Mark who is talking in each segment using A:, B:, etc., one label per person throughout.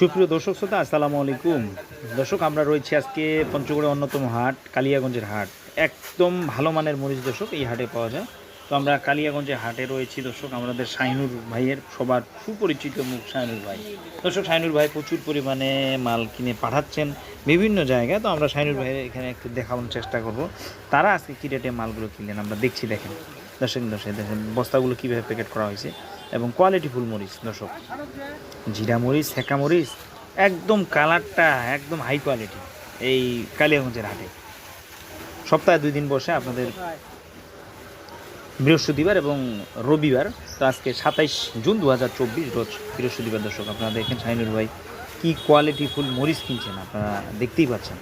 A: সুপ্রিয় দর্শক শ্রোতা, আসসালামু আলাইকুম। দর্শক, আমরা রয়েছি আজকে পঞ্চগড়ের অন্যতম হাট, কালিয়াগঞ্জের হাট। একদম ভালো মানের মরিচ দর্শক এই হাটে পাওয়া যায়। তো আমরা কালিয়াগঞ্জের হাটে রয়েছি দর্শক, আমাদের শাহিনুর ভাইয়ের সবার সুপরিচিত মুখ শাহিনুর ভাই। দর্শক, শাহিনুর ভাই প্রচুর পরিমাণে মাল কিনে পাঠাচ্ছেন বিভিন্ন জায়গায়। তো আমরা শাহিনুর ভাইয়ের এখানে একটু দেখানোর চেষ্টা করব। তারা আজকে কী রেটে মালগুলো কিনলেন? আমরা দেখছি, দেখেন। দর্শক দর্শক, দেখেন, বস্তাগুলো কীভাবে প্যাকেট করা হয়েছে এবং কোয়ালিটি ফুল মরিচ, দর্শক। জিরা মরিচ সেকা মরিচ, একদম কালারটা একদম হাই কোয়ালিটি এই কালিয়াগঞ্জের হাটে। সপ্তাহে দুই দিন বসে আপনাদের বৃহস্পতিবার এবং রবিবার, তো আজকে সাতাইশ জুন দু হাজার চব্বিশ রোজ বৃহস্পতিবার, দর্শক, আপনারা দেখেন শাহিনুর ভাই কী কোয়ালিটি ফুল মরিচ কিনছেন, আপনারা দেখতেই পাচ্ছেন।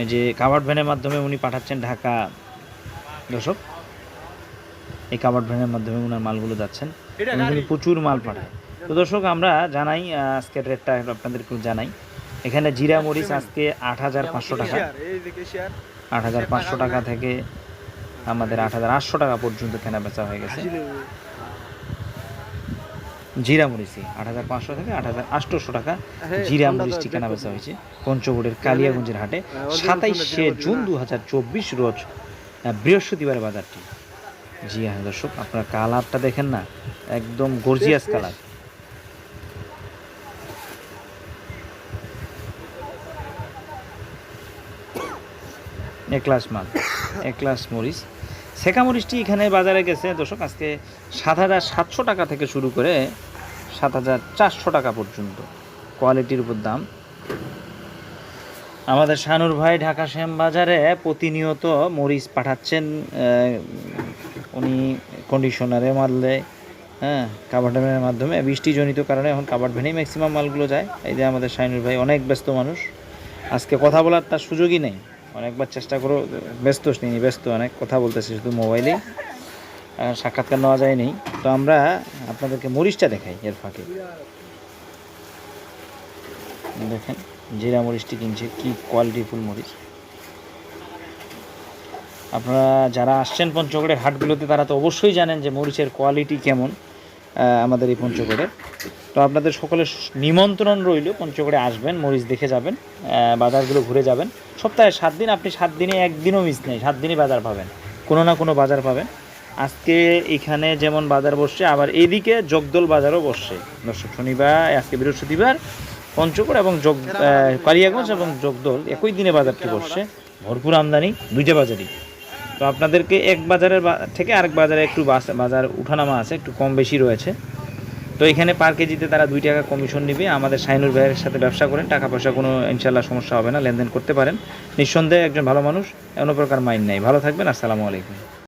A: এই যে কাভার্ড ভ্যানের মাধ্যমে উনি পাঠাচ্ছেন ঢাকা দর্শক এই কাবার ভ্যানের মাধ্যমে ওনার মালগুলো যাচ্ছেন। প্রচুর মাল পাঠায়। তো দর্শক আমরা জানাই আজকের রেটটা আপনাদেরকে জানাই। এখানে জিরা মরিচ আজকে আট হাজার পাঁচশো টাকা। আট হাজার পাঁচশো টাকা থেকে আমাদের আট হাজার আটশো টাকা পর্যন্ত কেনা বেচা হয়ে গেছে। জিরা মরিচি আট হাজার পাঁচশো থেকে আট হাজার আটশোশো টাকা জিরা মরিচটি কেনা বেচা হয়েছে। পঞ্চগড়ের কালিয়াগঞ্জের হাটে সাতাইশে জুন দু হাজার চব্বিশ রোজ। আহ, বৃহস্পতিবার বাজারটি। জি হ্যাঁ দর্শক আপনার কালারটা দেখেন না একদম গর্জিয়াস কালার। একলাস মাল একলাস মরিচ। সেকা মরিচটি এখানে বাজারে গেছে দর্শক আজকে সাত হাজার সাতশো টাকা থেকে শুরু করে সাত হাজার চারশো টাকা পর্যন্ত। কোয়ালিটির উপর দাম। আমাদের শানুর ভাই ঢাকা শ্যাম বাজারে প্রতিনিয়ত মরিচ পাঠাচ্ছেন উনি কন্ডিশনারে মারলে হ্যাঁ কাবার ভ্যানের মাধ্যমে বৃষ্টিজনিত কারণে এখন কাবার ভ্যানেই ম্যাক্সিমাম মালগুলো যায়। এই যে আমাদের শাহিনুর ভাই অনেক ব্যস্ত মানুষ। আজকে কথা বলার তার সুযোগই নেই। অনেকবার চেষ্টা করো ব্যস্ত নেই, ব্যস্ত, অনেক কথা বলতেছে শুধু মোবাইলে সাক্ষাৎকার নেওয়া যায়নি। তো আমরা আপনাদেরকে মরিচটা দেখাই এর ফাঁকে। দেখেন, জিরা মরিচটি কিনছে, কি কোয়ালিটি ফুল মরিচ। আপনারা যারা আসছেন পঞ্চগড়ের হাটগুলোতে, তারা তো অবশ্যই জানেন যে মরিচের কোয়ালিটি কেমন আমাদের এই পঞ্চগড়ে। তো আপনাদের সকলের নিমন্ত্রণ রইল, পঞ্চগড়ে আসবেন, মরিচ দেখে যাবেন বাজারগুলো ঘুরে যাবেন। সপ্তাহে সাত দিন, আপনি সাত দিনে একদিনও মিস নেই, সাত দিনই বাজার পাবেন, কোনো না কোনো বাজার পাবেন। আজকে এখানে যেমন বাজার বসছে, আবার এদিকে জগদল বাজারও বসছে। দর্শক, শনিবার, আজকে বৃহস্পতিবার পঞ্চগড় এবং যোগ কালিয়াগঞ্জ এবং জগদল একই দিনে বাজারটি বসছে। ভরপুর আমদানি, দুইটা বাজারই। তো আপনাদেরকে এক বাজারের থেকে আরেক বাজারে একটু বাজার উঠানামা আছে, একটু কম বেশি রয়েছে। তো এখানে পার কেজিতে তারা দুই টাকা কমিশন নিবে। আমাদের সাইনুর ভাইয়ের সাথে ব্যবসা করেন, টাকা পয়সা কোনো ইনশাল্লাহ সমস্যা হবে না, লেনদেন করতে পারেন। নিঃসন্দেহে একজন ভালো মানুষ কোনো প্রকার মাইন্ড নেই। ভালো থাকবেন, আসসালামু আলাইকুম।